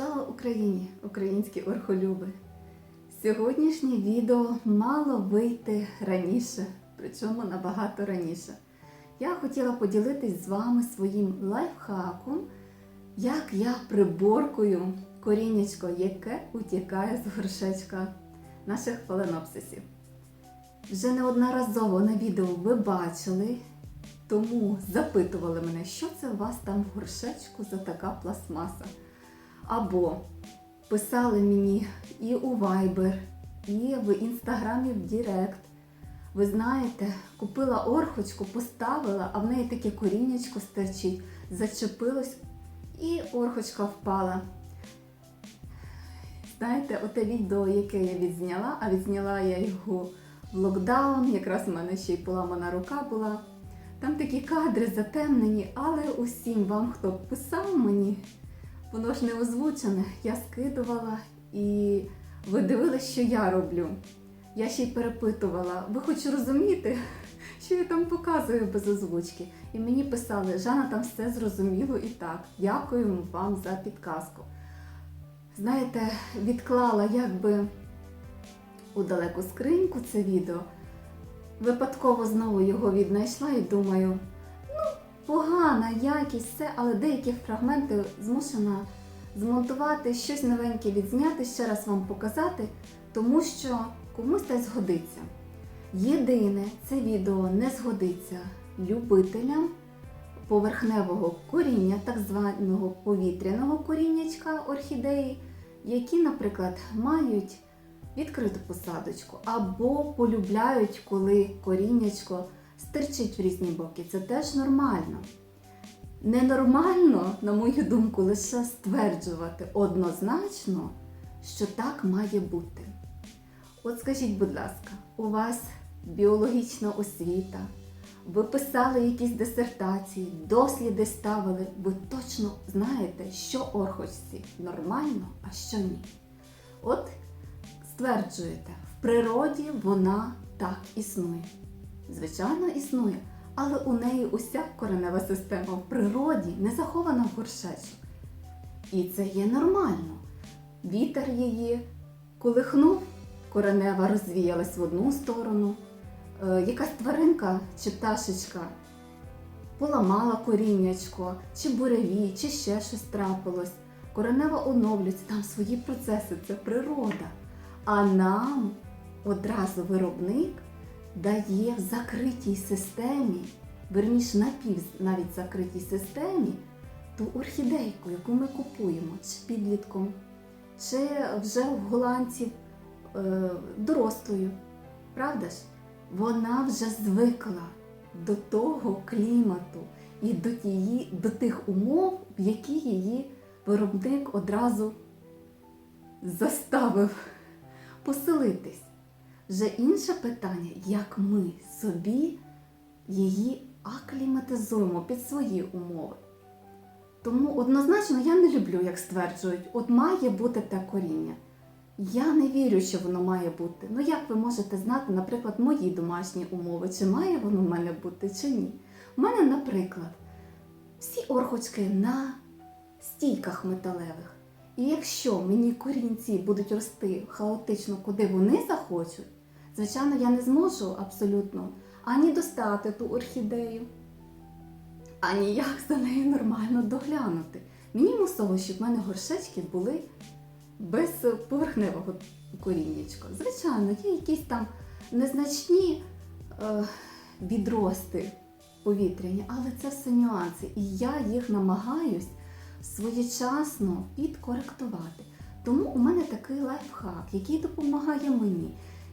Слава Україні, українські орхолюби! Сьогоднішнє відео мало вийти раніше, причому набагато раніше. Я хотіла поділитись з вами своїм лайфхаком, як я приборкую коріннячко, яке утікає з горшечка наших фаленопсисів. Вже неодноразово на відео ви бачили, тому запитували мене, що це у вас там в горшечку за така пластмаса. Або писали мені і у Viber, і в інстаграмі в Директ. Ви знаєте, купила орхочку, поставила, а в неї таке коріннячко стерчить, зачепилось і орхочка впала. Знаєте, оте відео, яке я відзняла, а відзняла я його в локдаун, якраз у мене ще й поламана рука була. Там такі кадри затемнені, але усім вам, хто писав мені, воно ж не озвучене, я скидувала і ви дивились, що я роблю. Я ще й перепитувала, ви хоч розумієте, що я там показую без озвучки. І мені писали, Жанна, там все зрозуміло і так. Дякуємо вам за підказку. Знаєте, відклала якби у далеку скриньку це відео. Випадково знову його віднайшла і думаю, погана якість, все, але деякі фрагменти змушена змонтувати, щось новеньке відзняти, ще раз вам показати, тому що комусь це згодиться. Єдине, це відео не згодиться любителям поверхневого коріння, так званого повітряного коріннячка орхідеї, які, наприклад, мають відкриту посадочку або полюбляють, коли коріннячко стирчить в різні боки. Це теж нормально. Ненормально, на мою думку, лише стверджувати однозначно, що так має бути. От скажіть, будь ласка, у вас біологічна освіта, ви писали якісь дисертації, досліди ставили, ви точно знаєте, що орхочці нормально, а що ні. От стверджуєте, в природі вона так існує. Звичайно, існує, але у неї уся коренева система в природі не захована в горшечок. І це є нормально. Вітер її колихнув, коренева розвіялась в одну сторону. Е, якась тваринка чи пташечка поламала коріннячко, чи буревій, чи ще щось трапилось. Коренева оновлюється, там свої процеси, це природа. А нам одразу виробник дає в закритій системі, верніше напів навіть закритій системі, ту орхідейку, яку ми купуємо, чи підлітком, чи вже в голландців е, дорослою. Правда ж? Вона вже звикла до того клімату і до, тії, до тих умов, в які її виробник одразу заставив поселитись. Вже інше питання, як ми собі її акліматизуємо під свої умови. Тому однозначно я не люблю, як стверджують, от має бути те коріння. Я не вірю, що воно має бути. Ну як ви можете знати, наприклад, мої домашні умови, чи має воно в мене бути, чи ні? У мене, наприклад, всі орхочки на стійках металевих. І якщо мені корінці будуть рости хаотично, куди вони захочуть, звичайно, я не зможу абсолютно ані достати ту орхідею, ані як за нею нормально доглянути. Мені мусово, щоб в мене горшечки були без поверхневого коріннячка. Звичайно, є якісь там незначні е, відрости повітряні, але це все нюанси. І я їх намагаюсь своєчасно підкоректувати. Тому у мене такий лайфхак, який допомагає мені.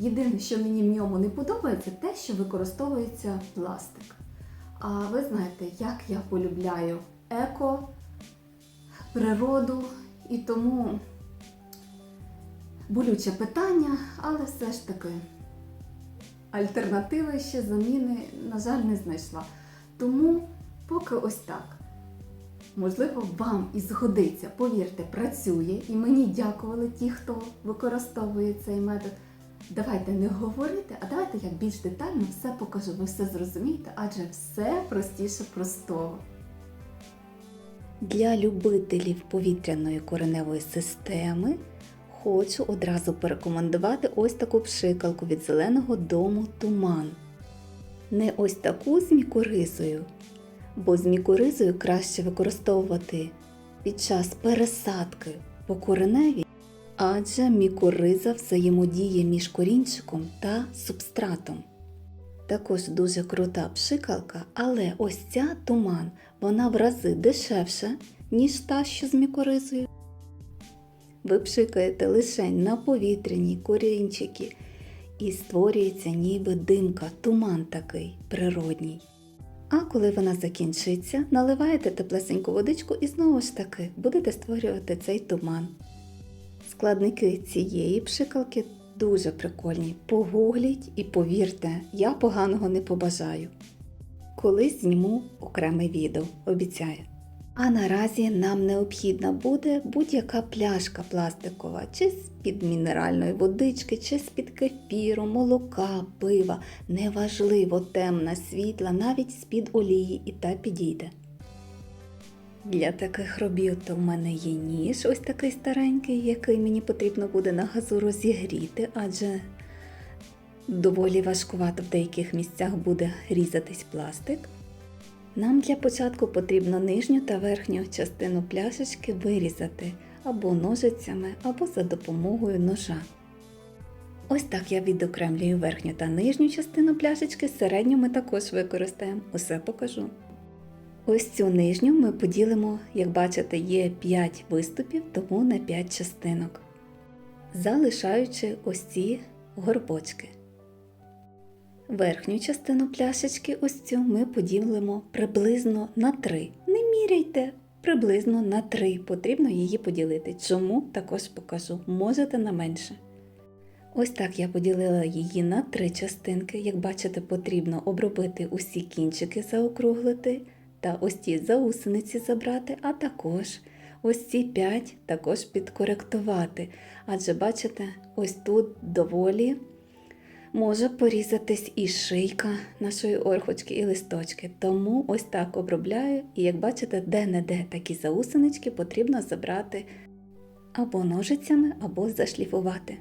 Єдине, що мені в ньому не подобається, те, що використовується пластик. А ви знаєте, як я полюбляю еко, природу і тому болюче питання, але все ж таки альтернативи ще заміни, на жаль, не знайшла. Тому поки ось так. Можливо, вам і згодиться, повірте, працює, і мені дякували ті, хто використовує цей метод. Давайте не говорити, а давайте я більш детально все покажу, ви все зрозумієте, адже все простіше простого. Для любителів повітряної кореневої системи хочу одразу порекомендувати ось таку пшикалку від зеленого дому туман. Не ось таку з мікоризою, бо з мікоризою краще використовувати під час пересадки по кореневій, адже мікориза взаємодіє між корінчиком та субстратом. Також дуже крута пшикалка, але ось ця туман, вона в рази дешевша, ніж та, що з мікоризою. Ви пшикаєте лише на повітряні корінчики і створюється ніби димка, туман такий природній. А коли вона закінчиться, наливаєте теплесеньку водичку і знову ж таки будете створювати цей туман. Складники цієї пшикалки дуже прикольні. Погугліть і повірте, я поганого не побажаю. Колись зніму окреме відео, обіцяю. А наразі нам необхідна буде будь-яка пляшка пластикова, чи з-під мінеральної водички, чи з-під кефіру, молока, пива. Неважливо, темна, світла, навіть з-під олії і та підійде. Для таких робіт у мене є ніж, ось такий старенький, який мені потрібно буде на газу розігріти, адже доволі важкувато в деяких місцях буде різатись пластик. Нам для початку потрібно нижню та верхню частину пляшечки вирізати або ножицями, або за допомогою ножа. Ось так я відокремлюю верхню та нижню частину пляшечки, середню ми також використаємо, усе покажу. Ось цю нижню ми поділимо, як бачите, є 5 виступів, тому на 5 частинок, залишаючи ось ці горбочки. Верхню частину пляшечки ось цю ми поділимо приблизно на 3. Не міряйте, приблизно на 3 потрібно її поділити. Чому також покажу, можете на менше. Ось так я поділила її на три частинки. Як бачите, потрібно обробити усі кінчики, заокруглити та ось ці заусениці забрати, а також ось ці 5 також підкоректувати. Адже бачите, ось тут доволі може порізатись і шийка нашої орхочки, і листочки. Тому ось так обробляю, і як бачите, де-не-де такі заусенички потрібно забрати або ножицями, або зашліфувати.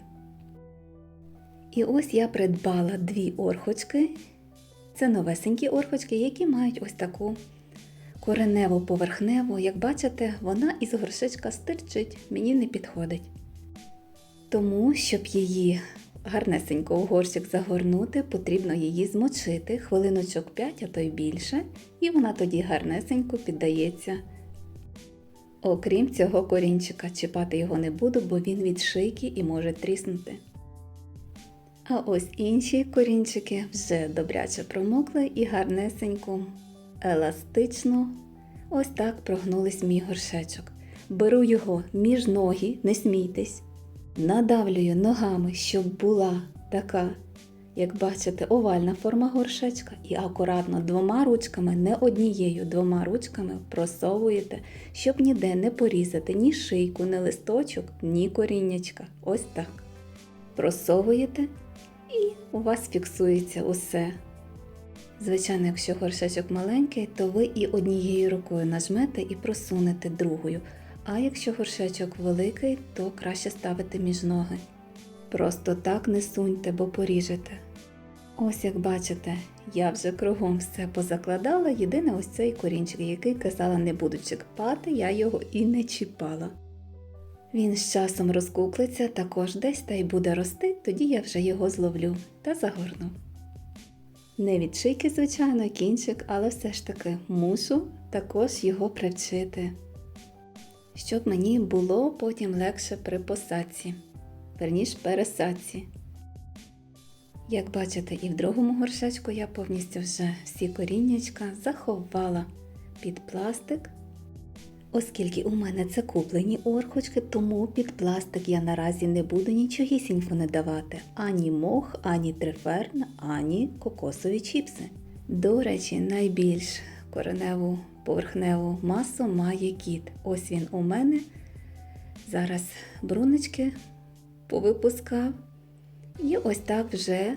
І ось я придбала дві орхочки. Це новесенькі орхочки, які мають ось таку кореневу поверхневу. Як бачите, вона із горшечка стирчить, мені не підходить. Тому, щоб її гарнесенько у горщик загорнути, потрібно її змочити хвилиночок 5, а то й більше, і вона тоді гарнесенько піддається. Окрім цього корінчика, чіпати його не буду, бо він від шийки і може тріснути. А ось інші корінчики вже добряче промокли і гарнесенько, еластично, ось так прогнулись мій горшечок. Беру його між ноги, не смійтесь, надавлюю ногами, щоб була така, як бачите, овальна форма горшечка, і акуратно двома ручками, не однією, двома ручками просовуєте, щоб ніде не порізати ні шийку, ні листочок, ні коріннячка. Ось так. Просовуєте і у вас фіксується усе. Звичайно, якщо горшечок маленький, то ви і однією рукою нажмете і просунете другою. А якщо горшечок великий, то краще ставити між ноги. Просто так не суньте, бо поріжете. Ось як бачите, я вже кругом все позакладала, єдине ось цей корінчик, який казала не буду чекпати, я його і не чіпала. Він з часом розкуклиться також десь та й буде рости, тоді я вже його зловлю та загорну. Не від шийки, звичайно, кінчик, але все ж таки мушу також його привчити, щоб мені було потім легше при посадці, верніш пересадці. Як бачите, і в другому горшечку я повністю вже всі коріннячка заховала під пластик. Оскільки у мене це куплені орхочки, тому під пластик я наразі не буду нічогісінько не давати. Ані мох, ані триферн, ані кокосові чіпси. До речі, найбільш кореневу поверхневу масу має кіт. Ось він у мене. Зараз бруночки повипускав. І ось так вже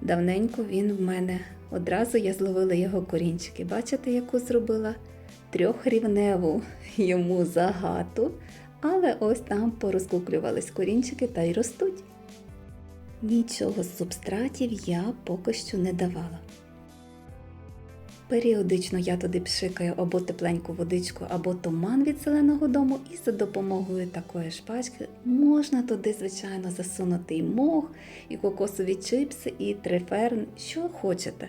давненько він в мене. Одразу я зловила його корінчики. Бачите, яку зробила трьохрівневу йому загату, але ось там порозкуклювались корінчики та й ростуть. Нічого з субстратів я поки що не давала. Періодично я туди пшикаю або тепленьку водичку, або туман від зеленого дому, і за допомогою такої шпачки можна туди, звичайно, засунути і мох, і кокосові чипси, і триферн, що хочете.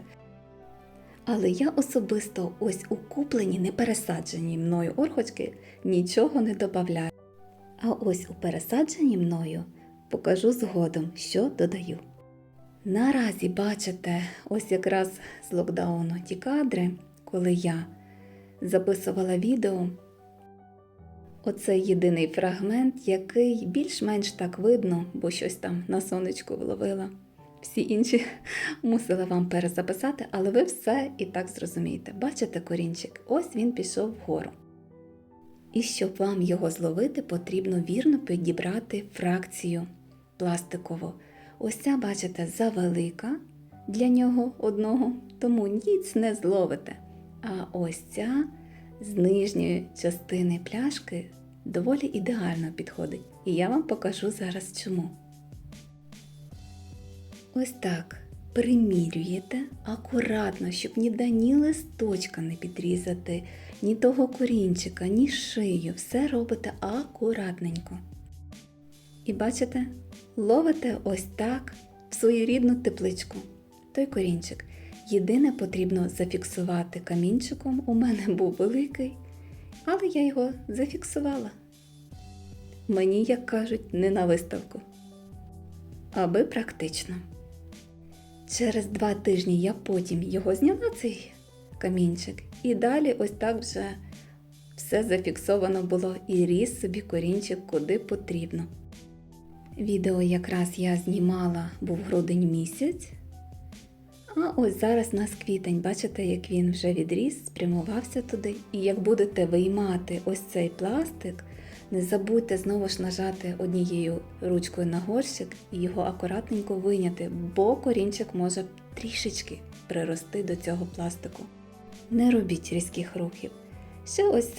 Але я особисто ось у куплені не пересаджені мною орхочки нічого не додаю. А ось у пересадженні мною покажу згодом, що додаю. Наразі бачите, ось якраз з локдауну ті кадри, коли я записувала відео. Оце єдиний фрагмент, який більш-менш так видно, бо щось там на сонечку вловила. Всі інші мусила вам перезаписати, але ви все і так зрозумієте. Бачите корінчик? Ось він пішов вгору. І щоб вам його зловити, потрібно вірно підібрати фракцію пластикову. Ось ця, бачите, завелика для нього одного, тому ніц не зловите. А ось ця з нижньої частини пляшки доволі ідеально підходить. І я вам покажу зараз чому. Ось так примірюєте акуратно, щоб ні да ні листочка не підрізати, ні того корінчика, ні шию. Все робите акуратненько. І бачите, ловите ось так в свою рідну тепличку. Той корінчик. Єдине потрібно зафіксувати камінчиком. У мене був великий, але я його зафіксувала. Мені, як кажуть, не на виставку. Аби практично. Через два тижні я потім його зняла цей камінчик, і далі ось так вже все зафіксовано було і ріс собі корінчик куди потрібно. Відео якраз я знімала був грудень місяць. А ось зараз у нас квітень, бачите, як він вже відріс, спрямувався туди. І як будете виймати ось цей пластик, не забудьте знову ж нажати однією ручкою на горщик і його акуратненько вийняти, бо корінчик може трішечки прирости до цього пластику. Не робіть різких рухів. Ще ось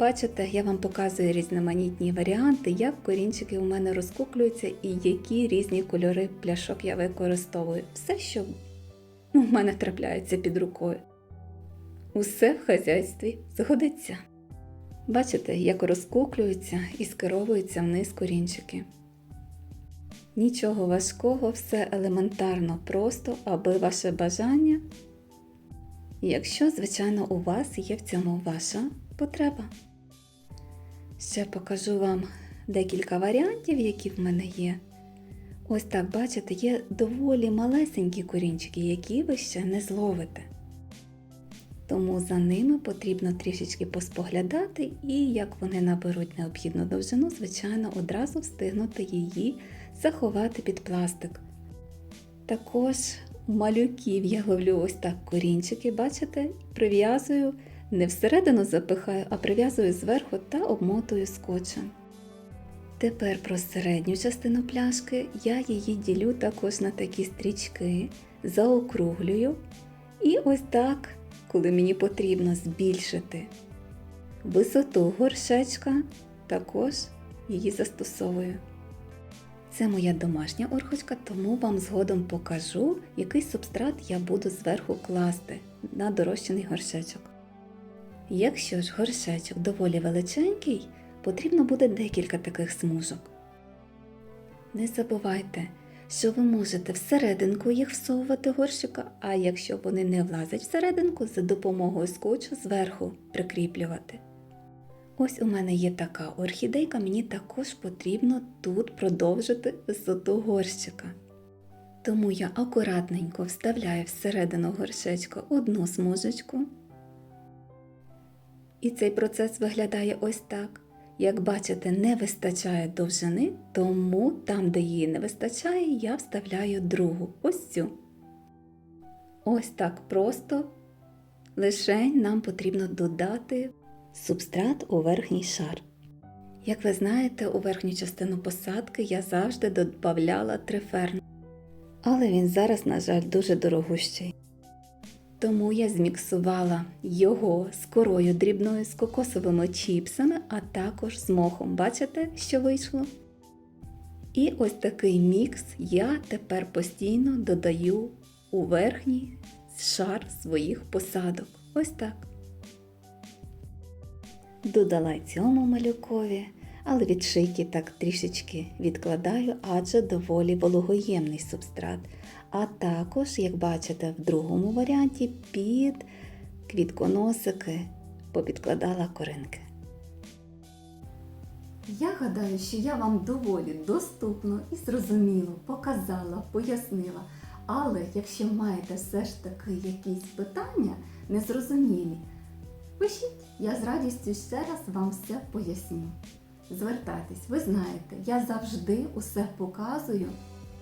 бачите, я вам показую різноманітні варіанти, як корінчики у мене розкуклюються і які різні кольори пляшок я використовую. Все, що у мене трапляється під рукою. Усе в хазяйстві згодиться. Бачите, як розкуклюються і скеровуються вниз корінчики. Нічого важкого, все елементарно просто, аби ваше бажання. Якщо, звичайно, у вас є в цьому ваша потреба. Ще покажу вам декілька варіантів, які в мене є. Ось так, бачите, є доволі малесенькі корінчики, які ви ще не зловите. Тому за ними потрібно трішечки поспоглядати і як вони наберуть необхідну довжину, звичайно, одразу встигнути її заховати під пластик. Також малюків я ловлю ось так корінчики, бачите, прив'язую, не всередину запихаю, а прив'язую зверху та обмотую скотчем. Тепер про середню частину пляшки я її ділю також на такі стрічки, заокруглюю. І ось так, коли мені потрібно збільшити висоту горшечка, також її застосовую. Це моя домашня орхочка, тому вам згодом покажу, який субстрат я буду зверху класти на дорощений горшечок. Якщо ж горшечок доволі величенький, потрібно буде декілька таких смужок. Не забувайте, що ви можете всерединку їх всовувати горщика, а якщо вони не влазять всерединку, за допомогою скотчу зверху прикріплювати. Ось у мене є така орхідейка, мені також потрібно тут продовжити висоту горщика. Тому я акуратненько вставляю всередину горшечка одну смужечку. І цей процес виглядає ось так. Як бачите, не вистачає довжини, тому там, де її не вистачає, я вставляю другу ось цю. Ось так просто. Лишень нам потрібно додати субстрат у верхній шар. Як ви знаєте, у верхню частину посадки я завжди додавала триферн. Але він зараз, на жаль, дуже дорогущий. Тому я зміксувала його з корою дрібною з кокосовими чіпсами, а також з мохом. Бачите, що вийшло? І ось такий мікс я тепер постійно додаю у верхній шар своїх посадок. Ось так. Додала цьому малюкові, але відшийки так трішечки відкладаю, адже доволі вологоємний субстрат. А також, як бачите, в другому варіанті під квітконосики попідкладала коринки. Я гадаю, що я вам доволі доступно і зрозуміло показала, пояснила. Але якщо маєте все ж таки якісь питання незрозумілі, пишіть, я з радістю ще раз вам все поясню. Звертайтесь, ви знаєте, я завжди усе показую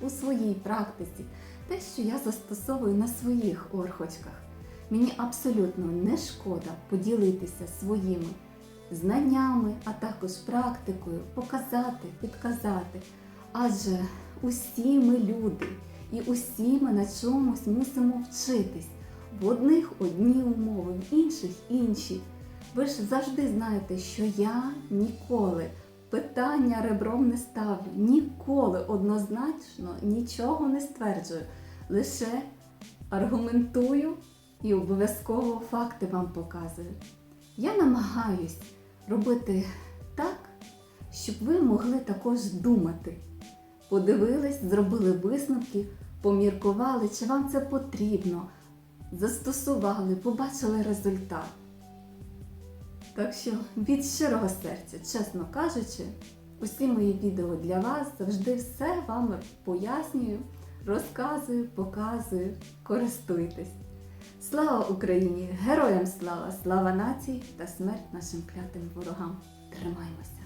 у своїй практиці, те, що я застосовую на своїх орхочках. Мені абсолютно не шкода поділитися своїми знаннями, а також практикою, показати, підказати. Адже усі ми люди, і усі ми на чомусь мусимо вчитись. В одних одні умови, в інших інші. Ви ж завжди знаєте, що я ніколи питання ребром не ставлю, ніколи однозначно нічого не стверджую. Лише аргументую і обов'язково факти вам показую. Я намагаюсь робити так, щоб ви могли також думати. Подивились, зробили висновки, поміркували, чи вам це потрібно, застосували, побачили результат. Так що від щирого серця, чесно кажучи, усі мої відео для вас завжди все вам пояснюю, розказую, показую, користуйтесь. Слава Україні! Героям слава! Слава нації та смерть нашим клятим ворогам! Тримаймося!